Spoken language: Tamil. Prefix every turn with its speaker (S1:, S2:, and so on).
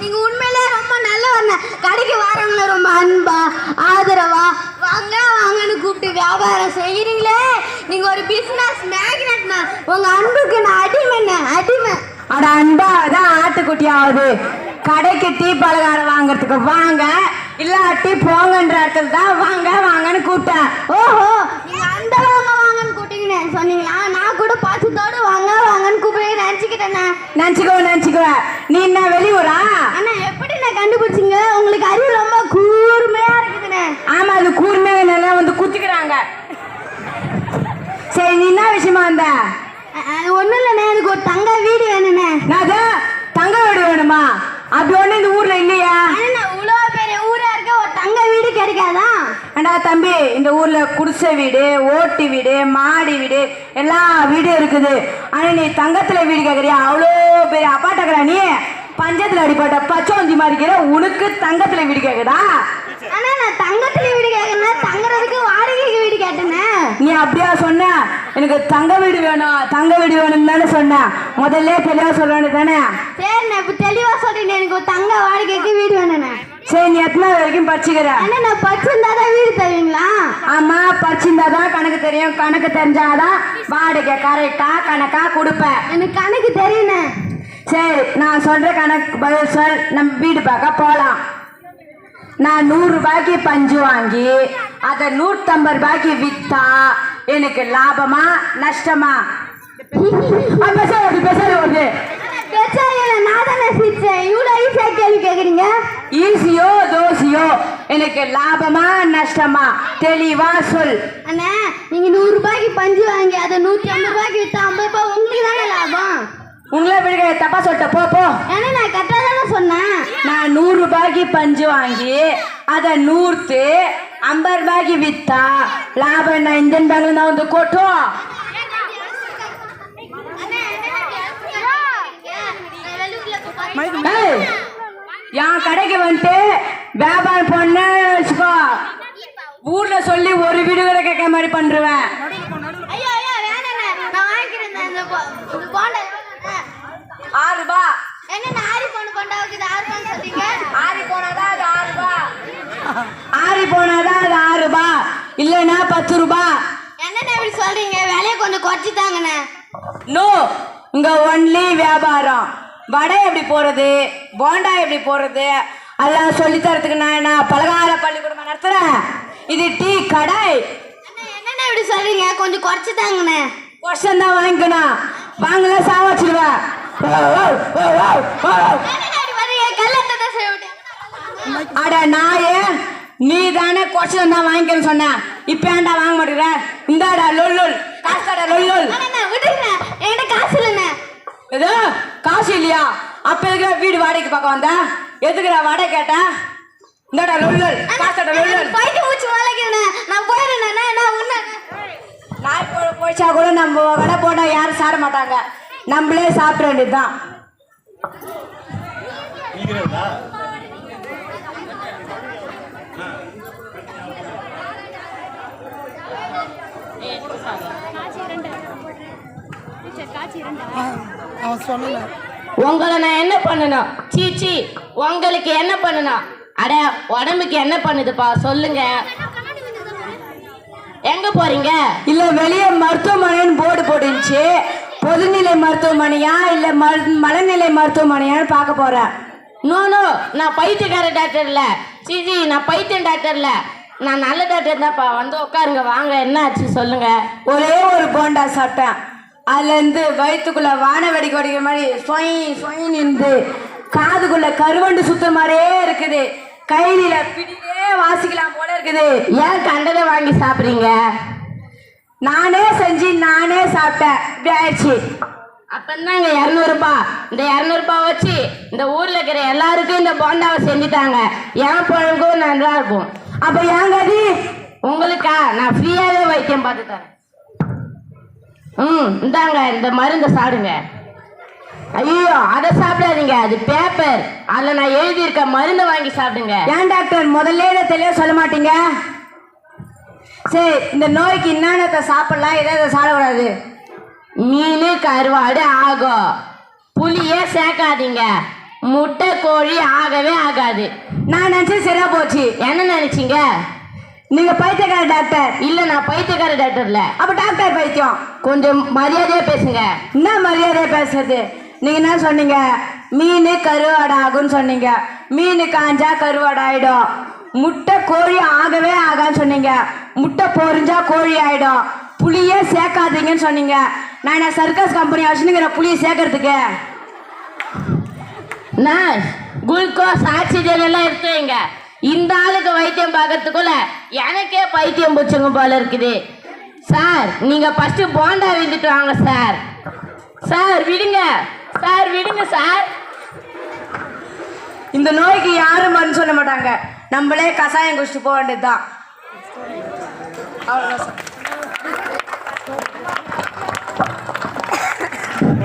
S1: நீங்க உண்மையிலே ரொம்ப நல்லவண்ண கடைக்கு வரவங்கள ரொம்ப அன்பா ஆதரவா? வாங்க வாங்கன்னு கூப்பிட்டு வியாபாரம் செய்யறீங்களே நீங்க ஒரு பிசினஸ் மேக்னட்னா உங்க அன்புக்கு நான் அடிமைண்ணே அடிமை.
S2: அட அன்பா தான் ஆட்டுக்குட்டியாவது. கடைக்கு டீ பலகாரம் வாங்குறதுக்கு வாங்க. இல்லாட்டி போங்கன்ற இடத்துல தான் வாங்க வாங்கன்னு கூப்பிட்டேன்.
S1: ஓஹோ நீங்க அந்த வாங்க வாங்கன்னு கூப்பிட்டீங்கன்னு சொன்னீங்களா? நான் கூட பாசத்தோட வாங்க வாங்கன்னு கூப்பிட்டு நினச்சிக்கிட்டேண்ணே
S2: நினச்சிக்கோ நினச்சிக்கோ. நீ என்ன வெளியூரா
S1: அண்ணா எப்படி நான் கண்டுபிடிச்சிங்க உங்களுக்கு அறிவு ரொம்ப கூர்மையா இருக்குதுண்ணே
S2: ஆமா அது கூர்மையாக நல்லா வந்து குத்திக்கிறாங்க. சரி நீ என்ன விஷயமா வந்த?
S1: ஒன்றும் இல்லைண்ணே எனக்கு ஒரு தங்க வீடு வேணுண்ணே
S2: நான் தங்க வீடு வேணுமா? அப்படி ஒண்ணு இந்த ஊர்ல இல்லையா?
S1: அண்ணா இவ்வளோ பெரிய ஊரா இருக்க ஒரு தங்க வீடு கிடைக்காதா?
S2: அண்டா தம்பி இந்த ஊர்ல குடிசை வீடு ஓட்டு வீடு மாடி வீடு எல்லா வீடும் இருக்குது. ஆனா நீ தங்கத்துல வீடு கேக்குறியா? அவ்வளோ பெரிய அப்பாட்டக்கிறா நீ? பஞ்சத்துல அடிப்பட்ட பச்சோந்தி மாதிரிக்கிற உனக்கு தங்கத்துல வீடு கேக்குதா?
S1: அண்ணா நான் தங்கத்துல வீடு கேட்கணும் தங்குறதுக்கு வாடகைக்கு வீடு கேட்டேண்ணே
S2: நீ அப்படியா சொன்ன? எனக்கு தங்க வீடு வேணும். தங்க வீடு வேணும் தானே சொன்ன. முதல்ல தெளிவா சொல்ல வேண்டியது தானே?
S1: சரிண்ணே இப்போ தெளிவா எனக்கு ஒரு தங்க வாடகைக்கு வீடு வேணுண்ணே
S2: சரி நீ எத்தனை வரைக்கும் படிச்சுக்கிற?
S1: அண்ணா நான் படிச்சிருந்தா தான் வீடு தருவீங்களா?
S2: ஆமா படிச்சிருந்தாதான் கணக்கு தெரியும். கணக்கு தெரிஞ்சாதான் வாடகை கரெக்டா கணக்கா கொடுப்பேன்.
S1: எனக்கு கணக்கு தெரியுண்ணே
S2: சரி நான் சொல்ற கணக்கு பதில் சொல். நம்ம வீடு பார்க்க போலாம். நான் நூறு ரூபாய்க்கு பஞ்சு வாங்கி அதை நூற்றம்பது ரூபாய்க்கு வித்தா எனக்கு லாபமா நஷ்டமா? பேசாது வருது பேசாது
S1: கேட்குறீங்க
S2: ஈஸியோ தோசையோ எனக்கு லாபமா நஷ்டமா? தெளிவா சொல்.
S1: அண்ணா நீங்க நூறு ரூபாய்க்கு பஞ்சு வாங்கி அதை நூற்றி ஐம்பது ரூபாய்க்கு வித்தா ஐம்பது ரூபாய் உங்களுக்கு தானே லாபம்?
S2: உங்களை விடுங்க தப்பா சொல்லிட்ட போ போ.
S1: ஏன்னா நான் கரெக்டாக தானே சொன்னேன்.
S2: நான் நூறு ரூபாய்க்கு பஞ்சு வாங்கி அதை நூறுத்து ஐம்பது ரூபாய்க்கு வித்தா லாபம் நான் இந்தியன் பேங்க்ல தான் வந்து கொட்டும் ஏய், என் கடைக்கு வந்துட்டு வியாபாரம் பண்ண வச்சுக்கோ. ஊர்ல சொல்லி ஒரு வீடு கூட கேட்க மாதிரி பண்ருவேன்
S1: ஐயோ ஐயோ வேணாண்ணே. நான் வாங்கிக்கிறேன் இந்த போ- இந்த போண்டா
S2: ஆறு ரூபா
S1: என்ன ஆரி பொண்ணு கொண்டா வைக்குது ஆறு பொண்ணு சொல்றீங்க
S2: ஆறி போனாதான் அது ஆறு ரூபா ஆறி போனாதான் அது ஆறு ரூபா. இல்லைன்னா பத்து ரூபா.
S1: என்னண்ணே இப்படி சொல்றீங்க? விலையை கொஞ்சம் குறைச்சி தாங்கண்ணே.
S2: நோ இங்க ஒன்லி வியாபாரம். வடை எப்படி போறது? போண்டா எப்படி போறது? எல்லாம் சொல்லி தரத்துக்கு நான் என்ன பலகார பள்ளிக்கூடமா நடத்துறேன்? இது டீ கடை
S1: என்னண்ணே இப்படி சொல்றீங்க? கொஞ்சம் குறைச்சி தாங்கண்ணே.
S2: தான் வாங்கிக்கணும். வாங்கல சாவச்சிடுவேன் அட நாயே நீ தானே கொஸ்டின் தான் வாங்கிக்கன்னு சொன்ன. இப்ப ஏன்டா வாங்க மாட்டேங்கிற? இந்தாடா லொல்லுல் காசுடா லொல்லுல்
S1: அண்ணா விடுங்க. என்கிட்ட காசு இல்லைண்ணே
S2: ஏதோ காசு இல்லையா? அப்ப எதுக்குடா வீடு வாடகைக்கு பார்க்க வந்த? எதுக்குடா வாடகை கேட்ட? இந்தாடா லொல்லுல் காசுடா லொல்லுல்
S1: போயிட்டு மூச்சு வளைக்கிறேண்ணே நான் போயிடுறேண்ணே நான் உன்ன.
S2: நாய் போட போயிச்சா கூட நம்ம வடை போட்டா யாரும் சாப்பிட மாட்டாங்க. நம்மளே சாப்பிட வேண்டியதுதான்.
S3: அவன் சொல்லல
S4: உங்களை நான் என்ன பண்ணணும்? சீச்சி உங்களுக்கு என்ன பண்ணணும்? அட உடம்புக்கு என்ன பண்ணுதுப்பா? சொல்லுங்க. எங்க போறீங்க?
S2: இல்ல வெளியே மருத்துவமனைன்னு போர்டு போட்டுருந்துச்சு. பொதுநிலை மருத்துவமனையா இல்ல மரு- மனநிலை மருத்துவமனையான்னு பார்க்க போறேன்.
S4: நோ நோ நான் பைத்தியக்கார டாக்டர் இல்ல. சீச்சி நான் பைத்தியம் டாக்டர் இல்ல. நான் நல்ல டாக்டர் தான்ப்பா. வந்து உட்காருங்க வாங்க. என்ன ஆச்சு சொல்லுங்க.
S2: ஒரே ஒரு போண்டா சாப்பிட்டேன். அதுலேருந்து வயிற்றுக்குள்ளே வயிற்றுக்குள்ள கொடிக்கிற மாதிரி சொய் சொய் நின்று காதுக்குள்ள கருவண்டு சுத்துற மாதிரியே இருக்குது. கையில பிடியே வாசிக்கலாம் போல இருக்குது.
S4: ஏன் கண்டதை வாங்கி சாப்பிட்றீங்க?
S2: நானே செஞ்சு நானே சாப்பிட்டேன். இப்படி ஆயிடுச்சு.
S4: இரநூறுபா. இந்த இரநூறுபா வச்சு இந்த ஊர்ல இருக்கிற எல்லாருக்கும் இந்த போண்டாவை செஞ்சுட்டாங்க. என் பழங்கும் நல்லா இருக்கும்.
S2: அப்ப ஏங்காதி கதி?
S4: உங்களுக்கா? நான் ஃப்ரீயாவே வைத்தியம் பார்த்து தரேன். ம் இந்தாங்க இந்த மருந்தை சாப்பிடுங்க ஐயோ அதை சாப்பிடாதீங்க அது பேப்பர் அதில் நான் எழுதியிருக்க மருந்தை வாங்கி சாப்பிடுங்க.
S2: ஏன் டாக்டர் முதல்ல இதை தெளிவா சொல்ல மாட்டீங்க? சரி இந்த நோய்க்கு என்னென்னத்தை சாப்பிடலாம் எதை எதை சாப்பிடக்கூடாது.
S4: மீன் கருவாடு ஆகும் புளியே சேர்க்காதீங்க. முட்டை கோழி ஆகவே ஆகாது.
S2: நான் நினைச்சேன் சரியா போச்சு.
S4: என்ன நினைச்சீங்க?
S2: நீங்க பைத்தியக்கார டாக்டர்.
S4: இல்ல நான் பைத்தியக்கார டாக்டர்ல
S2: அப்ப டாக்டர் பைத்தியம்?
S4: கொஞ்சம் மரியாதையா பேசுங்க.
S2: என்ன மரியாதை பேசுறது? நீங்க என்ன சொன்னீங்க? மீன் கருவாடை ஆகும்னு சொன்னீங்க. மீன் காஞ்சா கருவாடை ஆயிடும் முட்டை கோழி ஆகவே ஆகான்னு சொன்னீங்க. முட்டை பொரிஞ்சா கோழி ஆயிடும். புளியே சேர்க்காதீங்கன்னு சொன்னீங்க. நான் என்ன சர்க்கஸ் கம்பெனி வச்சுனுங்கிற புளியை சேர்க்கறதுக்கு?
S4: நர்ஸ் குளுக்கோஸ் ஆக்சிஜன் எல்லாம் எடுத்து வைங்க. இந்த ஆளுக்கு வைத்தியம் பார்க்கறதுக்குள்ள எனக்கே பைத்தியம் பிடிச்சவங்க போல இருக்குது. சார் நீங்க ஃபர்ஸ்ட் போண்டா விந்துட்டு வாங்க சார். சார் விடுங்க. சார் விடுங்க சார்.
S2: இந்த நோய்க்கு யாரும் மருந்து சொல்ல மாட்டாங்க. நம்மளே கசாயம் குடிச்சிட்டு போக வேண்டியதுதான். அவ்வளோதான் சார்.